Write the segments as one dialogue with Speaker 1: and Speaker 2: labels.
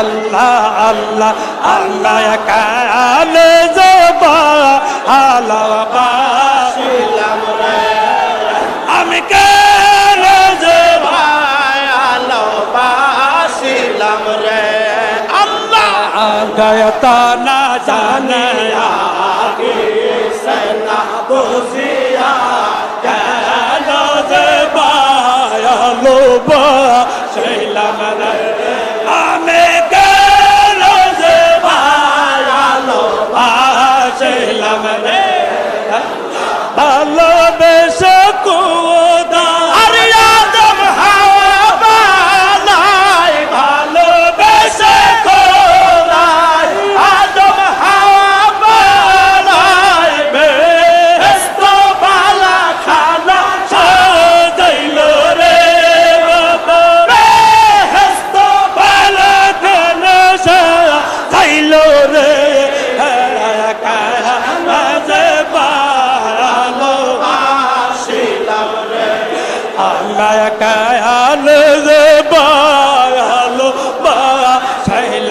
Speaker 1: আল্লাহ আল্লাহ আল্লাহ কালে জবা হালাবাসিলাম রে আমি কালে জবা
Speaker 2: ভালোবাসিলাম রে। আল্লাহ
Speaker 1: গয়তা না জানে
Speaker 2: সেনা বুঝিয়া
Speaker 1: কেন যে বায়ালো বা সেইলাম রে। Allah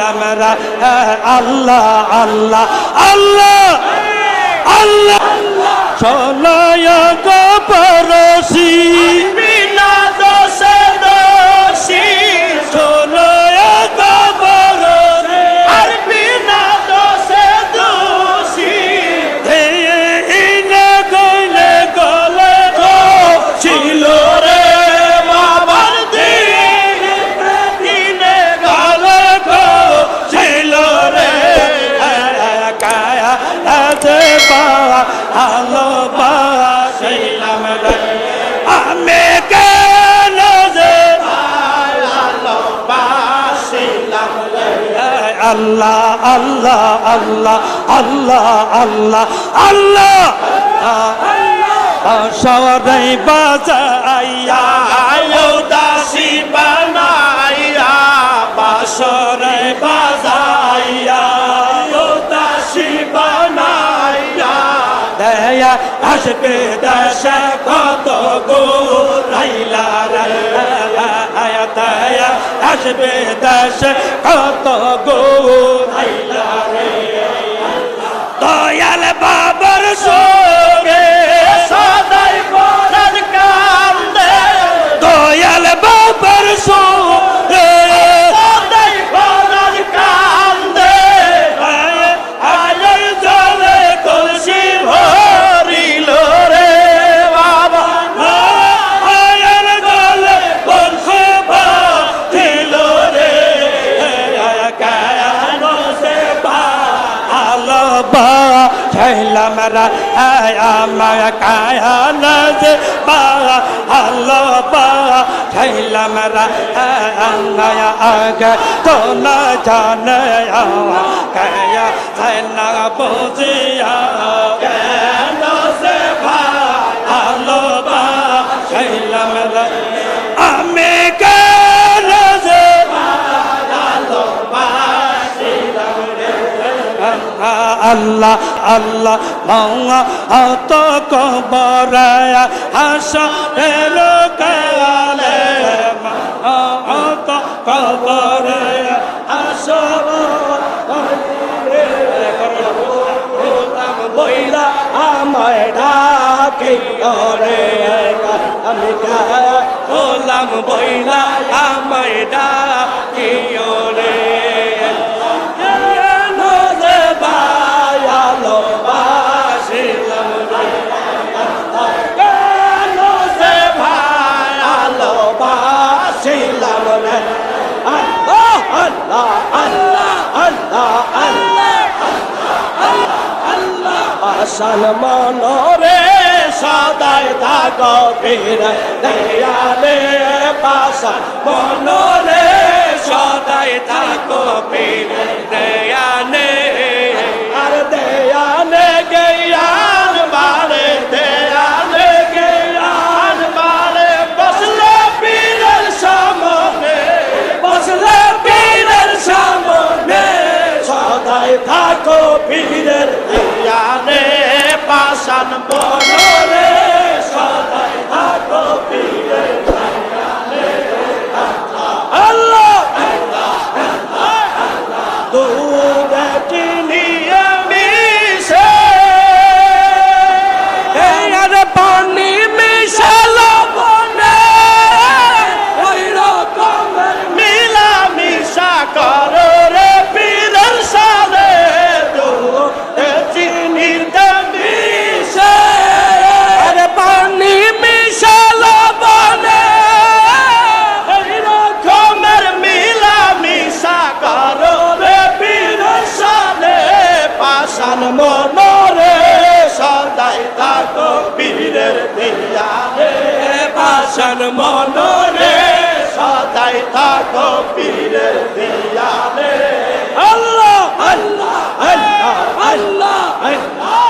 Speaker 1: সাইলাম রা আল্লাহ আল্লাহ আল্লাহ আল্লাহ। চলায় গো পরশি আল্লাহ আল্লাহ আল্লাহ আল্লাহ আল্লাহ আল্লাহ। সবাই বাজাইয়া
Speaker 2: দাসী বানাইয়া বাসরে বাজাইয়া দাসী বানাইয়া।
Speaker 1: দয়া আসবে দশা কত গো রাইলা রায়া দয়া আসবে দশ কত গো ছেলাম রা আমার কায়ান সে ভালো বা ছেলাম রা নয়া আগে তো না জানে কায়া না বুঝিয়া আল্লাহ আল্লাহ মাওয়া অত কবরায়া হাসরের কালে অত কবরায়া হাসর
Speaker 2: বইলা আমায় ডাকে করে আমি
Speaker 1: গোলাম বইলা আমায় ডাকি
Speaker 2: আসান মনরে সদায় থাক ফিরে দেয়ালে পাশা মনরে সদায় থাক ফিরে দেয়ালে শান বনরে সদাই থাকো পীরে আল্লাহ আল্লাহ আল্লাহ দুধ হাসান মনরে সদাই থাকো পীরে দিয়ালে আল্লাহ আল্লাহ আল্লাহ আল্লাহ আল্লাহ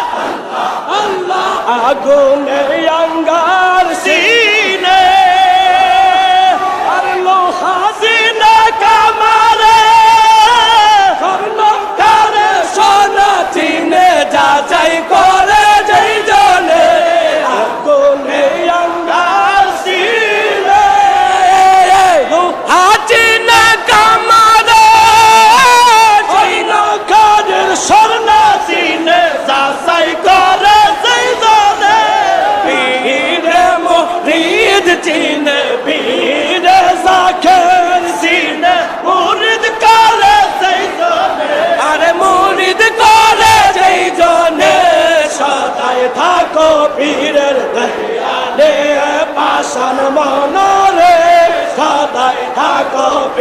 Speaker 2: আল্লাহ আগুনে আঙ্গা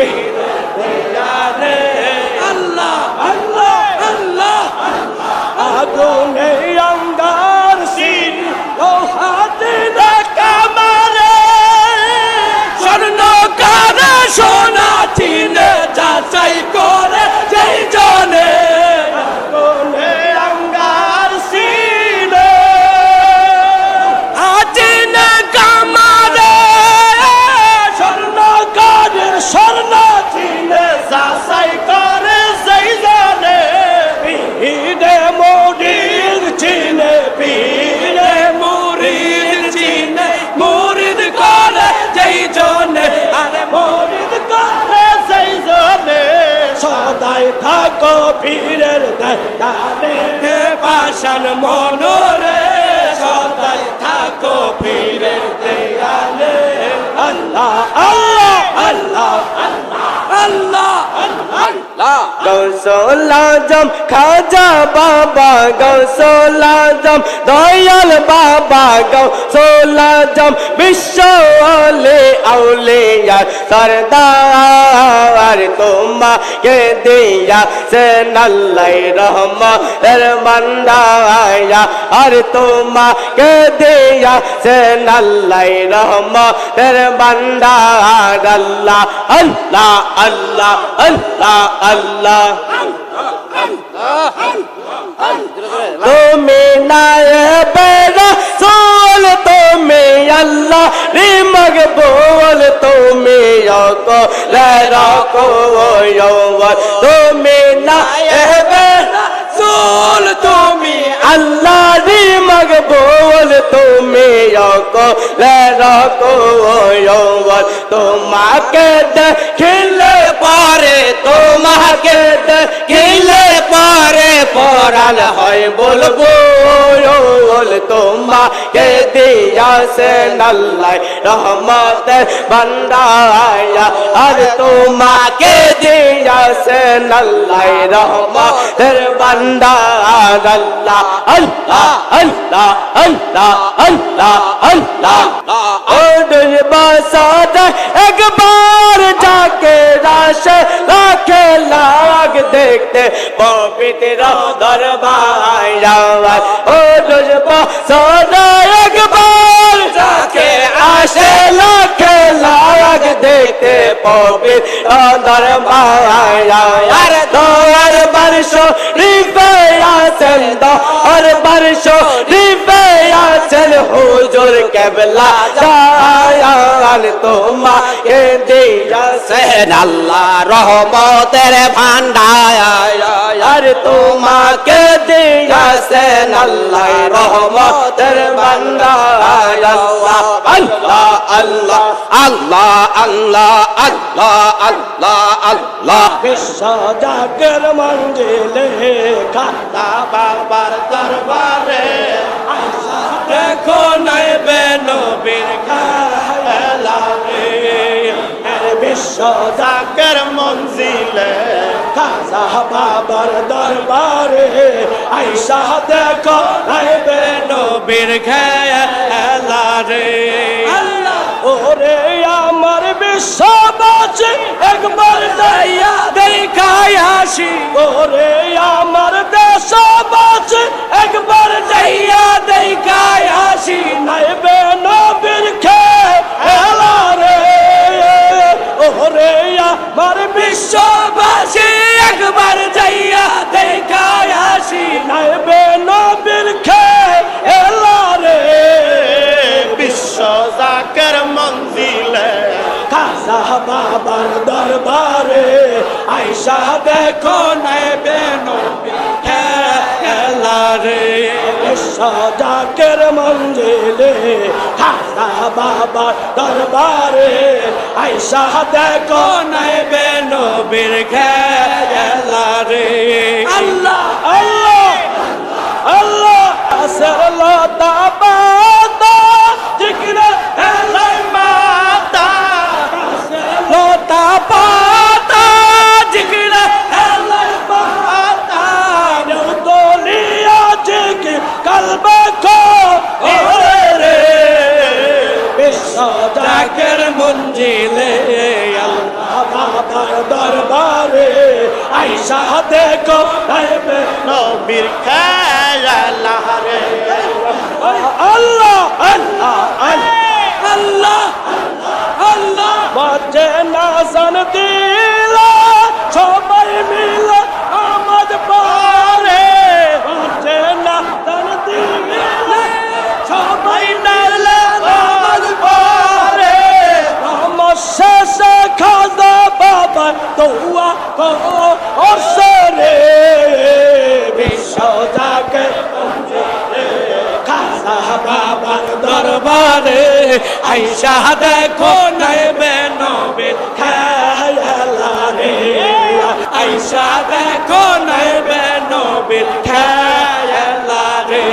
Speaker 2: Amém. থাকো পীরের দানে পাশান মনোরে
Speaker 3: গৌসল আজম খাজা বাবা গৌসল আজম দয়াল বাবা গৌসল আজম বিশ্ব আলে আউলিয়ার সরদার তোমা কে দিয়া সে নল্লাই রহমা এর বন্দায়া, আর তোমা কে দিয়া সে নল্লাই রহমা এর বন্দার আল্লাহ আল্লাহ আল্লাহ আল্লাহ আল্লাহ তুমি নায়বেরা সোল তুমি আল্লাহ রে মকবুল তুমি যকো রাখো তুমি নায়বেরা সোল তুমি আল্লাহ মকবুল তুমি তোমাকে দেখিলে পারে তোমাকে দেখিলে পারে পরাল হয়, বলব বল তোমাকে দিয়াছে নাল্লাই রহমত বন্দায়া। আর তোমাকে দিয়াছে নাল্লাই রহমত বন্দার আল্লাহ আল্লাহ আল্লাহ আল্লাহ আল্লাহ আল্লাহ ও দুর্বাসাদ একবার যাকে রাশে রাখে লাগ দেখতে পবিত্র দরবার যাওয়ার ও দুজব সদর একবার যাকে আসে লাখ লাগ দেখতে পবির দরবার যাওয়ার দরবার শরীফে আসেন দরবার শরীফ আছেন হুজুর কেবলা জায়াল তোমাকে দিয়াছেন আল্লাহ রহমতের ভান্ডার। তোমাকে দিয়াছেন আল্লাহ রহমতের ভান্ডার। আল্লাহ আল্লাহ আল্লাহ আল্লাহ আল্লাহ আল্লাহ আল্লাহ।
Speaker 2: বিশ্ব জাগর মঞ্জিলে খাতা বাবার দরবারে জাগর মঞ্জিলে খাতা বাবার দরবারে আইসা দেখো নাই বেনবীর খেলা রে ওরে আমার বিশ্ববাসী একবার দয়া দেখায় আসি। ওরে আমার দেশবাসী একবার দয়া দেখায় আসি। নাইবে নবীর খেলা রে আমার বিশ্ববাসী একবার যাইয়া দেখায় আসি নাইবে নবীর খেয়ে এলারে
Speaker 1: বিশ্ব জাকের মঞ্জিলে।
Speaker 2: খাজা বাবার দরবারে আইসা দেখো নাইবে নবীর
Speaker 1: খেলারে
Speaker 2: সাজাকের মঞ্জিলে খাজা বাবার দরবারে আইসা দেখো
Speaker 1: নাইবে নবীর
Speaker 2: খেলা রে
Speaker 1: আল্লাহ
Speaker 2: আইসা দেখো নাইবে
Speaker 1: নবীর
Speaker 2: খেয়ালারে
Speaker 1: আইসা দেখো নাইবে নবীর খেলারে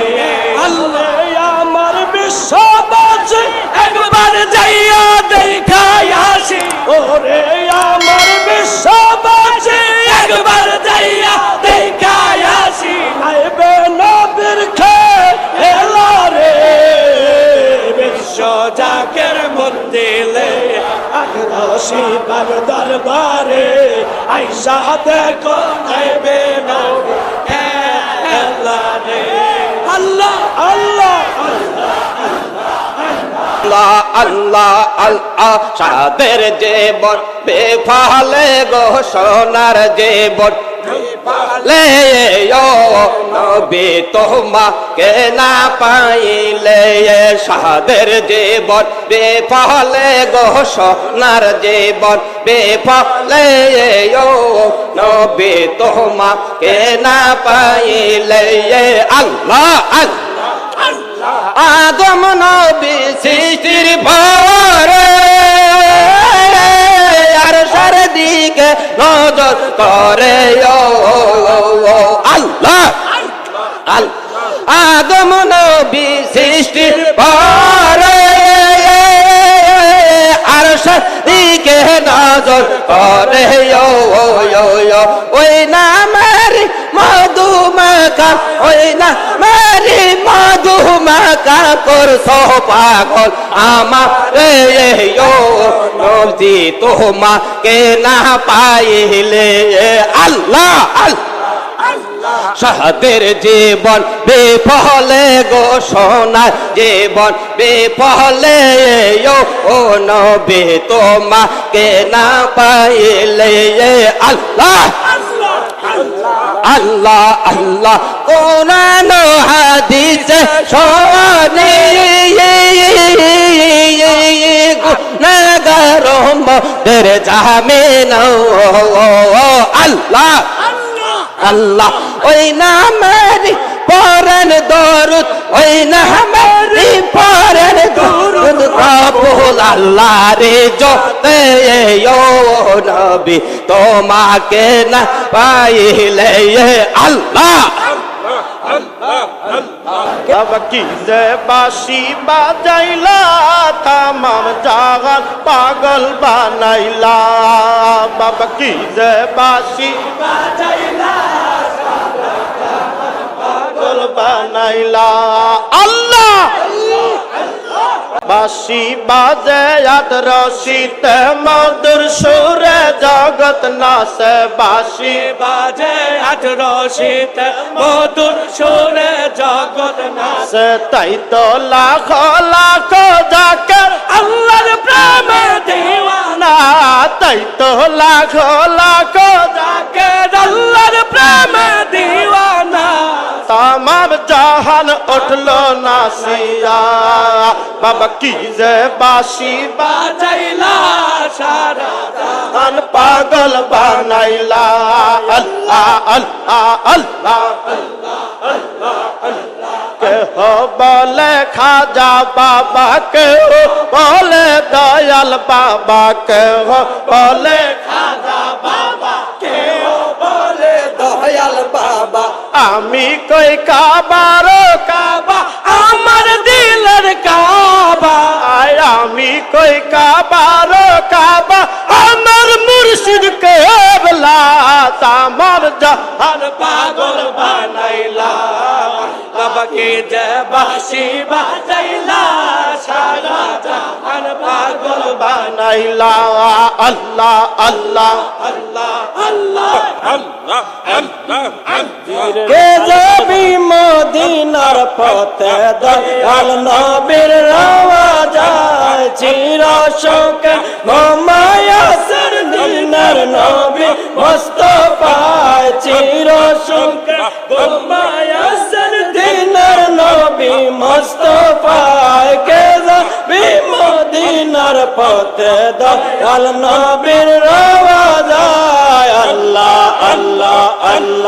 Speaker 2: আল্লাহ আমার বিশ্ববাসী
Speaker 1: একবার যাইয়া দেখাই আসি।
Speaker 2: ওরে আমার বিশ্ববাসী আগ্রসী বার দরবারে আইসা দেখো
Speaker 1: নাইবে
Speaker 2: আল্লাহ আল্লাহ
Speaker 4: আল্লাহ আল্লাহ আল্লাহ সাদের জীবন বেফালে গো সোনার জীবন। লে ও নবী তোমাকে না পাইলে সাদের জীবন বেফালে সোনার জীবন বেফালে নবী তোমাকে না পাইলে আল্লাহ আল্লাহ। আদম নবী সৃষ্টির ভরে আর সারদিকে নজর করে আল্লাহ! আদম নবী আর সারদিকে নজর করে ওই নামের ওই মধুমাকা করছ পাগল আমার ও নদী তোমাকে না পাইলে। আল্লাহ আল্লাহ সাহাদের জীবন বেফলে গো সোনা জীবন বেফলে ও নবে তোমাকে না পাইলে। আল্লাহ আল্লাহ। আল্লাহ আল্লাহ। কোরআন হাদিস শোনে গুনাহগার দের জামিন আল্লাহ। আল্লাহ। ওই নামের পরন দরুদ ওই নামের পরন দরুদ কবুল আল্লাহ রে জতে ও নবী তোমাকে না পাইলে আল্লাহ।
Speaker 1: বাসি বাজাইলা তামাম জাগান পাগল বানাইলা বাবা কি যে বাসি। পাগল বানাইলা। আল্লাহ! বাসি বাজে রশিতে মধুর সুরে জগৎ নাসে বাসি
Speaker 2: বাজে আঠারো শীত মধুর সুরে জগৎ নাচ।
Speaker 1: তাই তো লাখ লাখ জাকের
Speaker 2: আল্লাহর প্রেমে দিওয়ানা।
Speaker 5: তাই তো লাখো লাখো যাকে উঠল নাসিয়া বাবা কি যে বাসি
Speaker 1: বাজাইলা সারা
Speaker 5: বান পাগল বানাইলা। আল্লাহ আল্লাহ আল্লাহ। কেহ বলে খাজা বাবা, কেহ বলে দয়াল বাবা, কেহ বলে খাজা বাবা, কেহ আমি কই কাবার কাবা?
Speaker 1: আমার দিলের কাবা।
Speaker 5: আমি কই কাবার কাবা। আমার মুর্শিদ কেবলা, তামার জাহান পাগল বানাইলা।
Speaker 1: বাবাকে যে বাসি বাজাইলা সারা জাহান পাগল
Speaker 6: মদিনার পথে? দয়াল নবীর রওয়া চির শোক। মোমায়া সর দিনার নবী মুস্তফায় চির শোক। পথে দাল নবীর আল্লাহ আল্লাহ আল্লাহ আল্লাহ।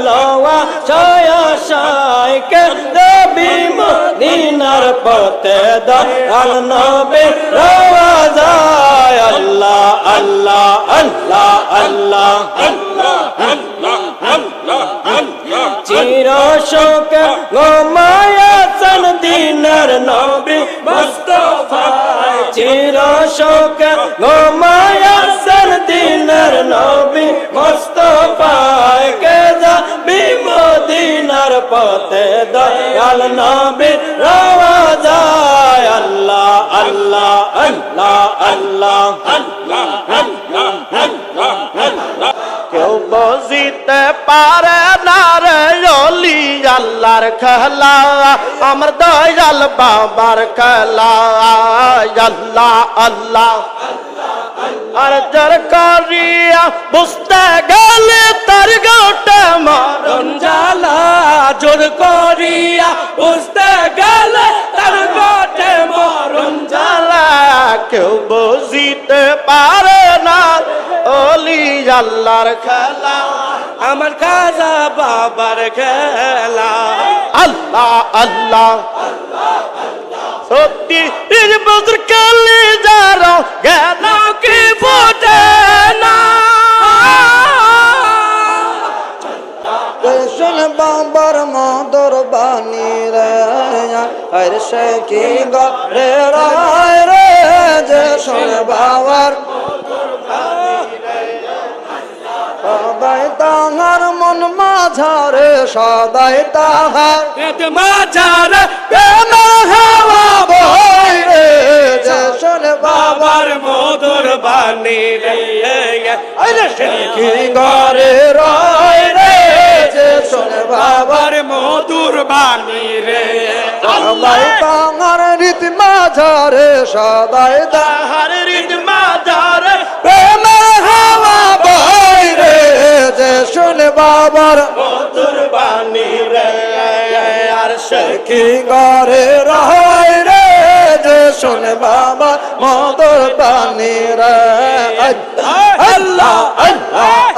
Speaker 6: গেলওয়া ছায়া সায় কে দেবী মদিনার পথে দয়াল নবী রওয়া যায়। আল্লাহ আল্লাহ আল্লাহ আল্লাহ, চির শোক গোমায়া সন দিনার নবী মুস্তফা। চির শোক গোমায়া দয়াল নবী রওয়া যায়। আল্লাহ আল্লাহ আল্লাহ আল্লাহ,
Speaker 5: কেউ বজিতে পারে না অলি, আল্লাহর খেলা। আমার দয়াল বাবার খেলা। আল্লাহ আল্লাহ আর জর করিয়া বুঝতে গেলে তার গোটে মরণ
Speaker 1: জ্বালা জোর করিয়া বুঝতে গেলে তার গোটে মরণ
Speaker 5: জ্বালা কেউ বুঝিতে পারে না। অলি আল্লাহর খেলা,
Speaker 1: আমার খাজা বাবার খেলা।
Speaker 5: আল্লাহ আল্লাহ সত্যি বদর কালে যারা জ্ঞান কি ফোটে না?
Speaker 6: কৃষ্ণ বাবার মদর বাণী রে হর সে কি গে রায় রে যে শোন বাবার সদাই তাহার মন মাঝারে সদাই তাহার
Speaker 1: মাঝার
Speaker 6: হাওয়া শোন বাবার
Speaker 1: মধুর বাণী রে সে
Speaker 6: ঘরে রয় রে? যে শোন বাবার
Speaker 1: মধুর বাণী রে।
Speaker 6: সদাই তাহার রীতি মাঝারে সদাই তাহার
Speaker 5: হৃদ মাজার
Speaker 6: প্রেমের হাওয়া বই রে যে শুনে বাবার
Speaker 5: মধুর বাণী রে। আর সে
Speaker 6: কি ঘরে রয় শোনে বাবা মদর বানেরা আল্লাহ আল্লাহ।